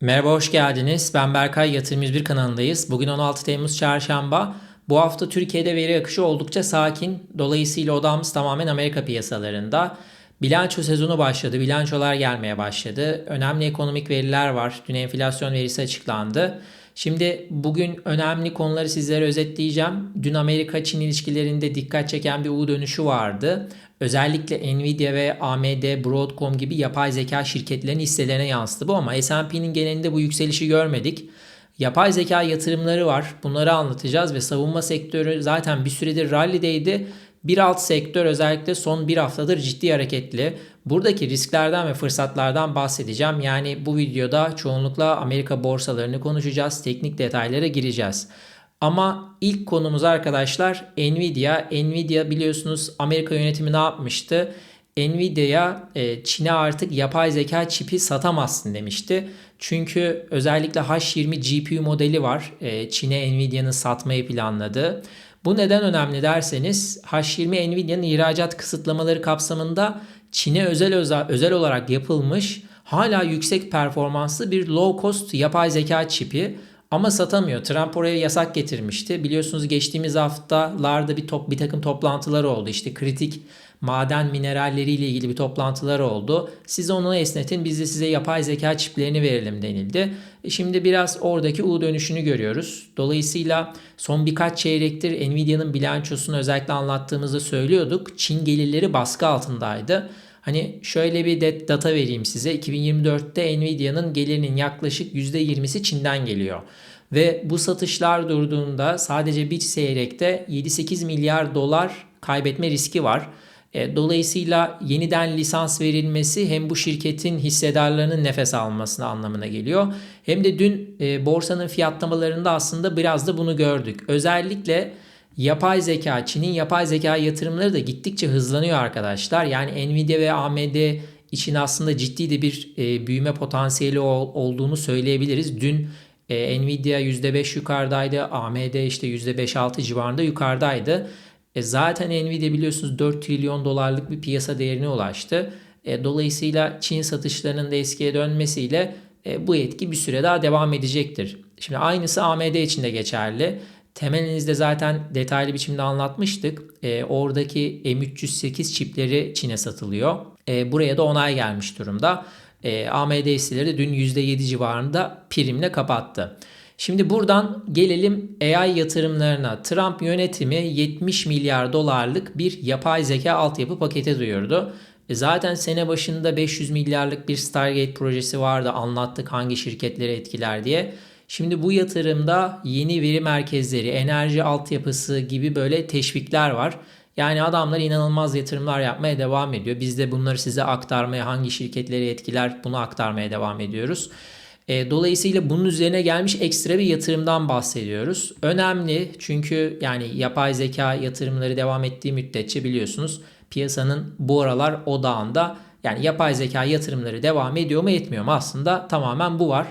Merhaba, hoş geldiniz. Ben Berkay, Yatırım 101 kanalındayız. Bugün 16 Temmuz Çarşamba. Bu hafta Türkiye'de veri akışı oldukça sakin. Dolayısıyla odamız tamamen Amerika piyasalarında. Bilanço sezonu başladı. Bilançolar gelmeye başladı. Önemli ekonomik veriler var. Dün enflasyon verisi açıklandı. Şimdi bugün önemli konuları sizlere özetleyeceğim. Dün Amerika-Çin ilişkilerinde dikkat çeken bir U dönüşü vardı. Özellikle Nvidia ve AMD, Broadcom gibi yapay zeka şirketlerinin hisselerine yansıdı bu ama S&P'nin genelinde bu yükselişi görmedik. Yapay zeka yatırımları var. Bunları anlatacağız ve savunma sektörü zaten bir süredir rallideydi. Bir alt sektör özellikle son bir haftadır ciddi hareketli. Buradaki risklerden ve fırsatlardan bahsedeceğim. Yani bu videoda çoğunlukla Amerika borsalarını konuşacağız. Teknik detaylara gireceğiz. Ama ilk konumuz arkadaşlar Nvidia. Nvidia biliyorsunuz Amerika yönetimi ne yapmıştı? Nvidia'ya e, Çin'e artık yapay zeka çipi satamazsın demişti. Çünkü özellikle H20 GPU modeli var. E, Çin'e Nvidia'nın satmayı planladığı. Bu neden önemli derseniz H20 Nvidia'nın ihracat kısıtlamaları kapsamında Çin'e özel özel, olarak yapılmış hala yüksek performanslı bir low cost yapay zeka çipi ama satamıyor. Trump oraya yasak getirmişti. Biliyorsunuz geçtiğimiz haftalarda bir top bir takım toplantılar oldu. İşte kritik maden mineralleriyle ilgili bir toplantılar oldu. Siz onu esnetin biz de size yapay zeka çiplerini verelim denildi. E şimdi biraz oradaki U dönüşünü görüyoruz. Dolayısıyla son birkaç çeyrektir Nvidia'nın bilançosunu özellikle anlattığımızda söylüyorduk. Çin gelirleri baskı altındaydı. Hani şöyle bir data vereyim size. 2024'te Nvidia'nın gelirinin yaklaşık %20'si Çin'den geliyor. Ve bu satışlar durduğunda sadece bir çeyrekte 7-8 milyar dolar kaybetme riski var. E, dolayısıyla yeniden lisans verilmesi hem bu şirketin hissedarlarının nefes almasına anlamına geliyor. Hem de dün e, borsanın fiyatlamalarında aslında biraz da bunu gördük. Özellikle yapay zeka, Çin'in yapay zeka yatırımları da gittikçe hızlanıyor arkadaşlar. Yani Nvidia ve AMD için aslında ciddi de bir e, büyüme potansiyeli olduğunu söyleyebiliriz. Dün Nvidia %5 yukarıdaydı, AMD işte %5-6 civarında yukarıdaydı. E zaten Nvidia biliyorsunuz 4 trilyon dolarlık bir piyasa değerine ulaştı. E, dolayısıyla Çin satışlarının da eskiye dönmesiyle e, bu etki bir süre daha devam edecektir. Şimdi aynısı AMD için de geçerli. Temelinizde zaten detaylı biçimde anlatmıştık. E, oradaki M308 çipleri Çin'e satılıyor. E, buraya da onay gelmiş durumda. E, AMD hisseleri de dün %7 civarında primle kapattı. Şimdi buradan gelelim AI yatırımlarına. Trump yönetimi 70 milyar dolarlık bir yapay zeka altyapı paketi duyurdu. E zaten sene başında 500 milyarlık bir Stargate projesi vardı. Anlattık hangi şirketleri etkiler diye. Şimdi bu yatırımda yeni veri merkezleri, enerji altyapısı gibi böyle teşvikler var. Yani adamlar inanılmaz yatırımlar yapmaya devam ediyor. Biz de bunları size aktarmaya hangi şirketleri etkiler bunu aktarmaya devam ediyoruz. E, dolayısıyla bunun üzerine gelmiş ekstra bir yatırımdan bahsediyoruz. Önemli çünkü yani yapay zeka yatırımları devam ettiği müddetçe biliyorsunuz piyasanın bu aralar odağında yani yapay zeka yatırımları devam ediyor mu etmiyor mu aslında tamamen bu var.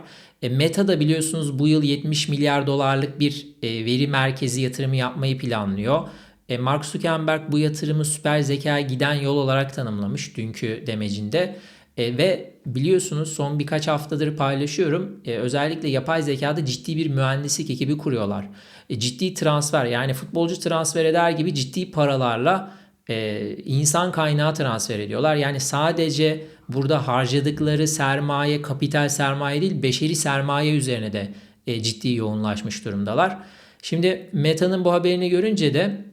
E, Meta da biliyorsunuz bu yıl 70 milyar dolarlık bir e, veri merkezi yatırımı yapmayı planlıyor. E, Mark Zuckerberg bu yatırımı süper zeka giden yol olarak tanımlamış dünkü demecinde. E, ve biliyorsunuz son birkaç haftadır paylaşıyorum. E, özellikle yapay zekada ciddi bir mühendislik ekibi kuruyorlar. E, ciddi transfer yani futbolcu transfer eder gibi ciddi paralarla e, insan kaynağı transfer ediyorlar. Yani sadece burada harcadıkları sermaye, kapital sermaye değil, beşeri sermaye üzerine de e, ciddi yoğunlaşmış durumdalar. Şimdi Meta'nın bu haberini görünce de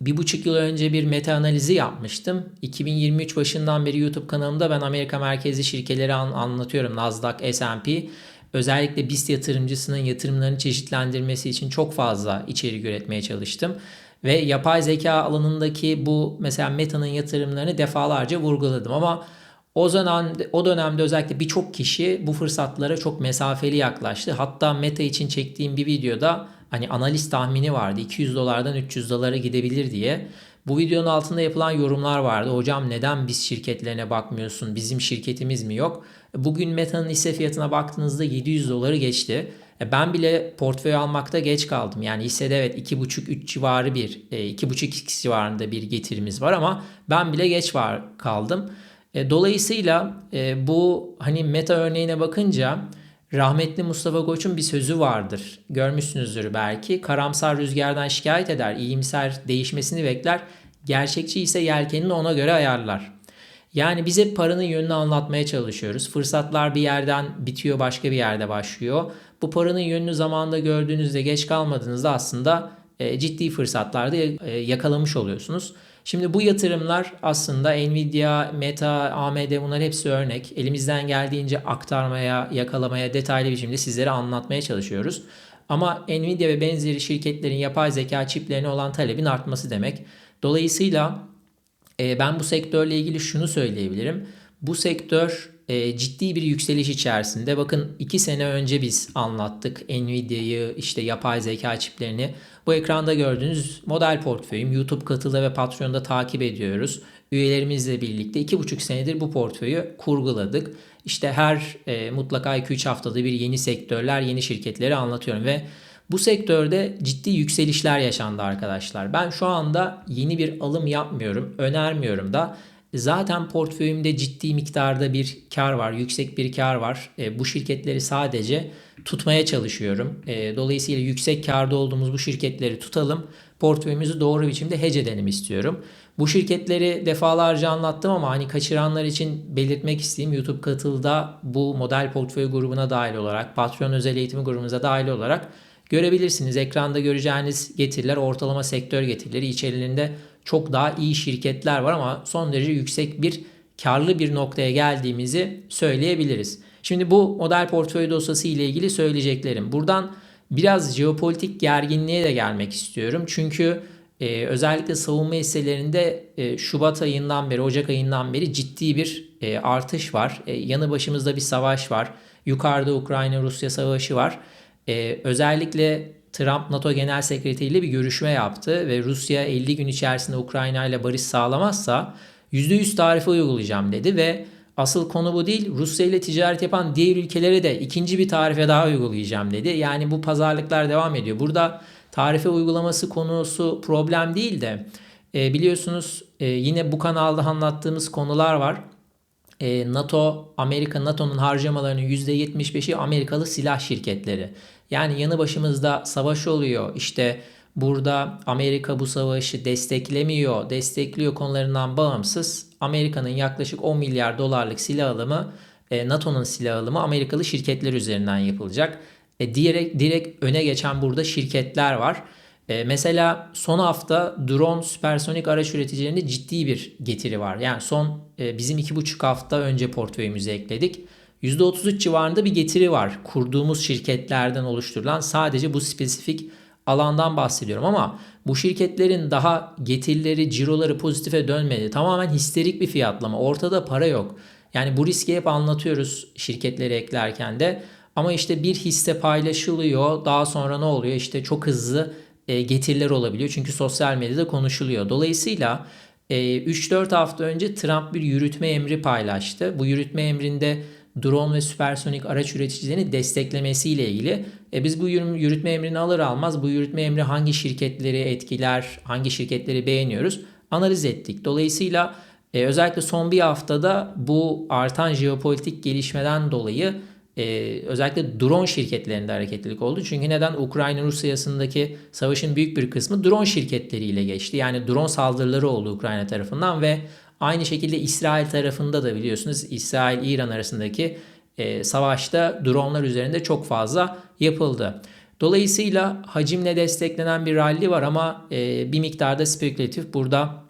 bir buçuk yıl önce bir meta analizi yapmıştım. 2023 başından beri YouTube kanalımda ben Amerika merkezli şirketleri an- anlatıyorum. Nasdaq, S&P. Özellikle BIST yatırımcısının yatırımlarını çeşitlendirmesi için çok fazla içerik üretmeye çalıştım. Ve yapay zeka alanındaki bu mesela Meta'nın yatırımlarını defalarca vurguladım ama o dönemde, o dönemde özellikle birçok kişi bu fırsatlara çok mesafeli yaklaştı. Hatta Meta için çektiğim bir videoda hani analiz tahmini vardı 200 dolardan 300 dolara gidebilir diye. Bu videonun altında yapılan yorumlar vardı. Hocam neden biz şirketlerine bakmıyorsun? Bizim şirketimiz mi yok? Bugün Meta'nın hisse fiyatına baktığınızda 700 doları geçti. E, ben bile portföy almakta geç kaldım. Yani hissede evet 2,5-3 civarı bir 2,5x e, civarında bir getirimiz var ama ben bile geç var kaldım. E, dolayısıyla bu hani meta örneğine bakınca Rahmetli Mustafa Koç'un bir sözü vardır. Görmüşsünüzdür belki. Karamsar rüzgardan şikayet eder, iyimser değişmesini bekler. Gerçekçi ise yelkenini ona göre ayarlar. Yani biz hep paranın yönünü anlatmaya çalışıyoruz. Fırsatlar bir yerden bitiyor, başka bir yerde başlıyor. Bu paranın yönünü zamanında gördüğünüzde, geç kalmadığınızda aslında e, ciddi fırsatlarda e, yakalamış oluyorsunuz. Şimdi bu yatırımlar aslında Nvidia, Meta, AMD bunlar hepsi örnek. Elimizden geldiğince aktarmaya, yakalamaya, detaylı biçimde sizlere anlatmaya çalışıyoruz. Ama Nvidia ve benzeri şirketlerin yapay zeka çiplerine olan talebin artması demek. Dolayısıyla e, ben bu sektörle ilgili şunu söyleyebilirim. Bu sektör e, ciddi bir yükseliş içerisinde. Bakın 2 sene önce biz anlattık Nvidia'yı işte yapay zeka çiplerini. Bu ekranda gördüğünüz model portföyüm YouTube katılı ve Patreon'da takip ediyoruz. Üyelerimizle birlikte 2,5 senedir bu portföyü kurguladık. İşte her e, mutlaka 2-3 haftada bir yeni sektörler, yeni şirketleri anlatıyorum ve bu sektörde ciddi yükselişler yaşandı arkadaşlar. Ben şu anda yeni bir alım yapmıyorum, önermiyorum da. Zaten portföyümde ciddi miktarda bir kar var, yüksek bir kar var. E, bu şirketleri sadece tutmaya çalışıyorum. E, dolayısıyla yüksek karda olduğumuz bu şirketleri tutalım. Portföyümüzü doğru biçimde hedge edelim istiyorum. Bu şirketleri defalarca anlattım ama hani kaçıranlar için belirtmek isteyeyim. YouTube katılda bu model portföy grubuna dahil olarak, Patreon özel eğitim grubumuza dahil olarak görebilirsiniz. Ekranda göreceğiniz getiriler ortalama sektör getirileri içerilerinde çok daha iyi şirketler var ama son derece yüksek bir karlı bir noktaya geldiğimizi söyleyebiliriz. Şimdi bu model portföy dosyası ile ilgili söyleyeceklerim. Buradan biraz jeopolitik gerginliğe de gelmek istiyorum. Çünkü e, özellikle savunma hisselerinde e, Şubat ayından beri, Ocak ayından beri ciddi bir e, artış var. E, yanı başımızda bir savaş var. Yukarıda Ukrayna-Rusya savaşı var. E, özellikle Trump NATO Genel Sekreteri ile bir görüşme yaptı ve Rusya 50 gün içerisinde Ukrayna ile barış sağlamazsa %100 tarife uygulayacağım dedi ve asıl konu bu değil. Rusya ile ticaret yapan diğer ülkelere de ikinci bir tarife daha uygulayacağım dedi. Yani bu pazarlıklar devam ediyor. Burada tarife uygulaması konusu problem değil de e, biliyorsunuz e, yine bu kanalda anlattığımız konular var. E, NATO, Amerika NATO'nun harcamalarının %75'i Amerikalı silah şirketleri. Yani yanı başımızda savaş oluyor. İşte burada Amerika bu savaşı desteklemiyor, destekliyor konularından bağımsız Amerika'nın yaklaşık 10 milyar dolarlık silah alımı e, NATO'nun silah alımı Amerikalı şirketler üzerinden yapılacak. E, direkt, direkt öne geçen burada şirketler var. E, mesela son hafta drone süpersonik araç üreticilerinde ciddi bir getiri var. Yani son e, bizim 2,5 hafta önce portföyümüze ekledik. %33 civarında bir getiri var. Kurduğumuz şirketlerden oluşturulan sadece bu spesifik alandan bahsediyorum ama bu şirketlerin daha getirileri, ciroları pozitife dönmedi. Tamamen histerik bir fiyatlama. Ortada para yok. Yani bu riski hep anlatıyoruz şirketleri eklerken de. Ama işte bir hisse paylaşılıyor. Daha sonra ne oluyor? İşte çok hızlı getiriler olabiliyor. Çünkü sosyal medyada konuşuluyor. Dolayısıyla 3-4 e, hafta önce Trump bir yürütme emri paylaştı. Bu yürütme emrinde drone ve süpersonik araç üreticilerini desteklemesiyle ilgili. E biz bu yürütme emrini alır almaz bu yürütme emri hangi şirketleri etkiler, hangi şirketleri beğeniyoruz analiz ettik. Dolayısıyla e, özellikle son bir haftada bu artan jeopolitik gelişmeden dolayı e, özellikle drone şirketlerinde hareketlilik oldu. Çünkü neden? Ukrayna-Rusya arasındaki savaşın büyük bir kısmı drone şirketleriyle geçti. Yani drone saldırıları oldu Ukrayna tarafından ve Aynı şekilde İsrail tarafında da biliyorsunuz İsrail-İran arasındaki e, savaşta dronlar üzerinde çok fazla yapıldı. Dolayısıyla hacimle desteklenen bir rally var ama e, bir miktarda spekülatif. Burada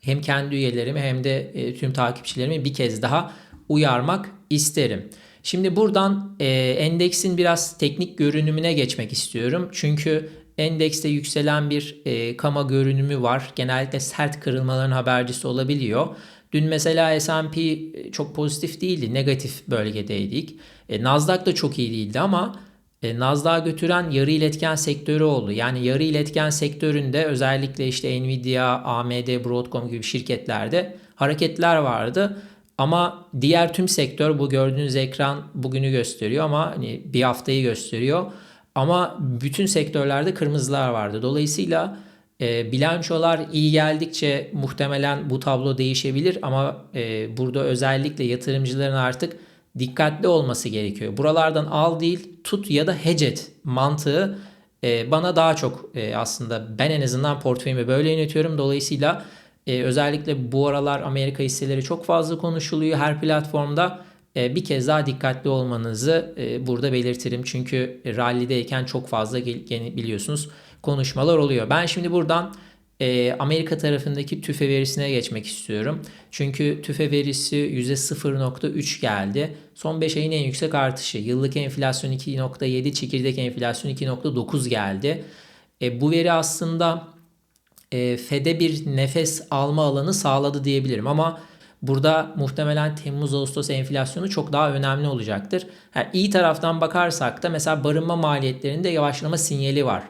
hem kendi üyelerimi hem de e, tüm takipçilerimi bir kez daha uyarmak isterim. Şimdi buradan e, endeksin biraz teknik görünümüne geçmek istiyorum. Çünkü endekste yükselen bir e, kama görünümü var. Genellikle sert kırılmaların habercisi olabiliyor. Dün mesela S&P e, çok pozitif değildi. Negatif bölgedeydik. E, Nasdaq da çok iyi değildi ama e, Nasdaq'a götüren yarı iletken sektörü oldu. Yani yarı iletken sektöründe özellikle işte Nvidia, AMD, Broadcom gibi şirketlerde hareketler vardı. Ama diğer tüm sektör bu gördüğünüz ekran bugünü gösteriyor ama hani bir haftayı gösteriyor. Ama bütün sektörlerde kırmızılar vardı. Dolayısıyla e, bilançolar iyi geldikçe muhtemelen bu tablo değişebilir ama e, burada özellikle yatırımcıların artık dikkatli olması gerekiyor. Buralardan al değil tut ya da hedge mantığı e, bana daha çok e, aslında ben en azından portföyümü böyle yönetiyorum. Dolayısıyla e, özellikle bu aralar Amerika hisseleri çok fazla konuşuluyor her platformda. E, bir kez daha dikkatli olmanızı e, burada belirtirim. Çünkü rallideyken çok fazla biliyorsunuz konuşmalar oluyor. Ben şimdi buradan e, Amerika tarafındaki tüfe verisine geçmek istiyorum. Çünkü tüfe verisi %0.3 geldi. Son 5 ayın en yüksek artışı. Yıllık enflasyon 2.7, çekirdek enflasyon 2.9 geldi. E, bu veri aslında e, FED'e bir nefes alma alanı sağladı diyebilirim ama burada muhtemelen Temmuz-Ağustos enflasyonu çok daha önemli olacaktır. Yani iyi taraftan bakarsak da mesela barınma maliyetlerinde yavaşlama sinyali var.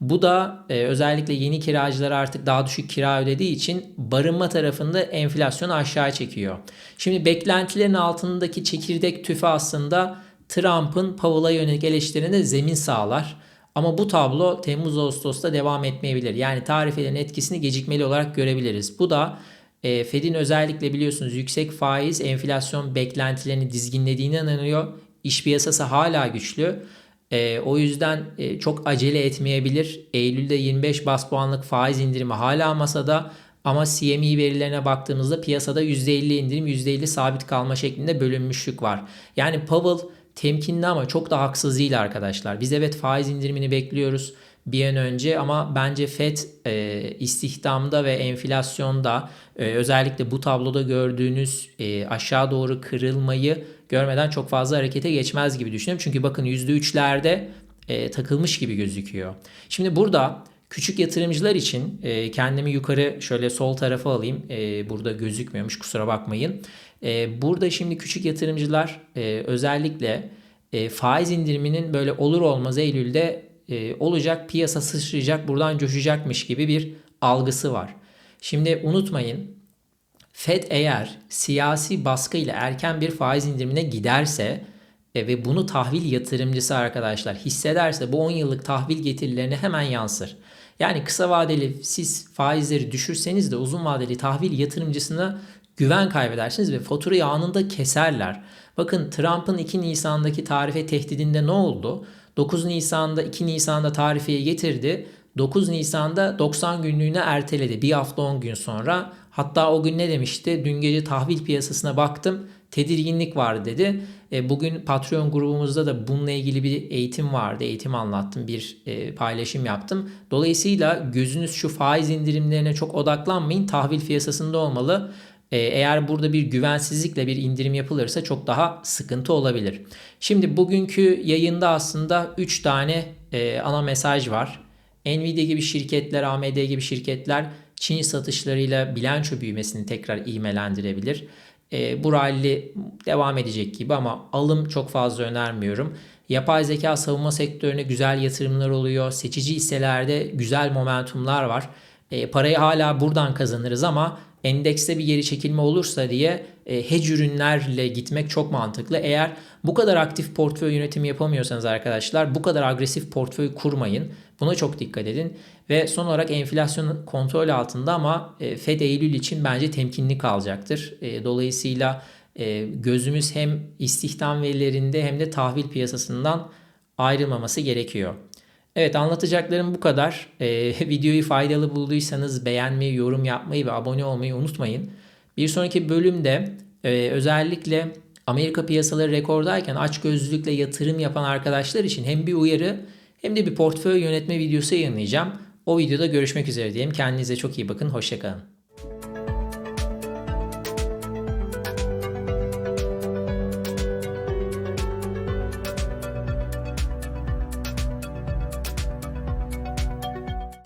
Bu da e, özellikle yeni kiracılar artık daha düşük kira ödediği için barınma tarafında enflasyonu aşağı çekiyor. Şimdi beklentilerin altındaki çekirdek tüfe aslında Trump'ın Powell'a yönelik eleştirilerine zemin sağlar. Ama bu tablo Temmuz-Ağustos'ta devam etmeyebilir. Yani tarifelerin etkisini gecikmeli olarak görebiliriz. Bu da e, Fed'in özellikle biliyorsunuz yüksek faiz enflasyon beklentilerini dizginlediğine inanıyor. İş piyasası hala güçlü. E, o yüzden e, çok acele etmeyebilir. Eylül'de 25 bas puanlık faiz indirimi hala masada ama CME verilerine baktığımızda piyasada %50 indirim %50 sabit kalma şeklinde bölünmüşlük var. Yani Powell temkinli ama çok da haksız değil arkadaşlar. Biz evet faiz indirimini bekliyoruz bir an önce ama bence FED e, istihdamda ve enflasyonda e, özellikle bu tabloda gördüğünüz e, aşağı doğru kırılmayı görmeden çok fazla harekete geçmez gibi düşünüyorum. Çünkü bakın %3'lerde e, takılmış gibi gözüküyor. Şimdi burada küçük yatırımcılar için e, kendimi yukarı şöyle sol tarafa alayım. E, burada gözükmüyormuş kusura bakmayın. E, burada şimdi küçük yatırımcılar e, özellikle e, faiz indiriminin böyle olur olmaz Eylül'de e, olacak piyasa sıçrayacak buradan coşacakmış gibi bir algısı var. Şimdi unutmayın Fed eğer siyasi baskı ile erken bir faiz indirimine giderse e, ve bunu tahvil yatırımcısı arkadaşlar hissederse bu 10 yıllık tahvil getirilerine hemen yansır. Yani kısa vadeli siz faizleri düşürseniz de uzun vadeli tahvil yatırımcısına güven kaybedersiniz ve faturayı anında keserler. Bakın Trump'ın 2 Nisan'daki tarife tehdidinde ne oldu? 9 Nisan'da 2 Nisan'da tarifeyi getirdi. 9 Nisan'da 90 günlüğüne erteledi. Bir hafta 10 gün sonra. Hatta o gün ne demişti? Dün gece tahvil piyasasına baktım. Tedirginlik var dedi. E, bugün Patreon grubumuzda da bununla ilgili bir eğitim vardı. Eğitim anlattım. Bir e, paylaşım yaptım. Dolayısıyla gözünüz şu faiz indirimlerine çok odaklanmayın. Tahvil piyasasında olmalı. E, eğer burada bir güvensizlikle bir indirim yapılırsa çok daha sıkıntı olabilir. Şimdi bugünkü yayında aslında 3 tane e, ana mesaj var. Nvidia gibi şirketler, AMD gibi şirketler Çin satışlarıyla bilanço büyümesini tekrar iğmelendirebilir. E, bu rally devam edecek gibi ama alım çok fazla önermiyorum. Yapay zeka savunma sektörüne güzel yatırımlar oluyor. Seçici hisselerde güzel momentumlar var. E, parayı hala buradan kazanırız ama endekste bir geri çekilme olursa diye e, hedge ürünlerle gitmek çok mantıklı. Eğer bu kadar aktif portföy yönetimi yapamıyorsanız arkadaşlar bu kadar agresif portföy kurmayın. Buna çok dikkat edin. Ve son olarak enflasyon kontrol altında ama e, Fed Eylül için bence temkinli kalacaktır. E, dolayısıyla e, gözümüz hem istihdam verilerinde hem de tahvil piyasasından ayrılmaması gerekiyor. Evet anlatacaklarım bu kadar. Videoyu faydalı bulduysanız beğenmeyi, yorum yapmayı ve abone olmayı unutmayın. Bir sonraki bölümde özellikle Amerika piyasaları rekordayken aç gözlülükle yatırım yapan arkadaşlar için hem bir uyarı hem de bir portföy yönetme videosu yayınlayacağım. O videoda görüşmek üzere diyelim. Kendinize çok iyi bakın. Hoşçakalın.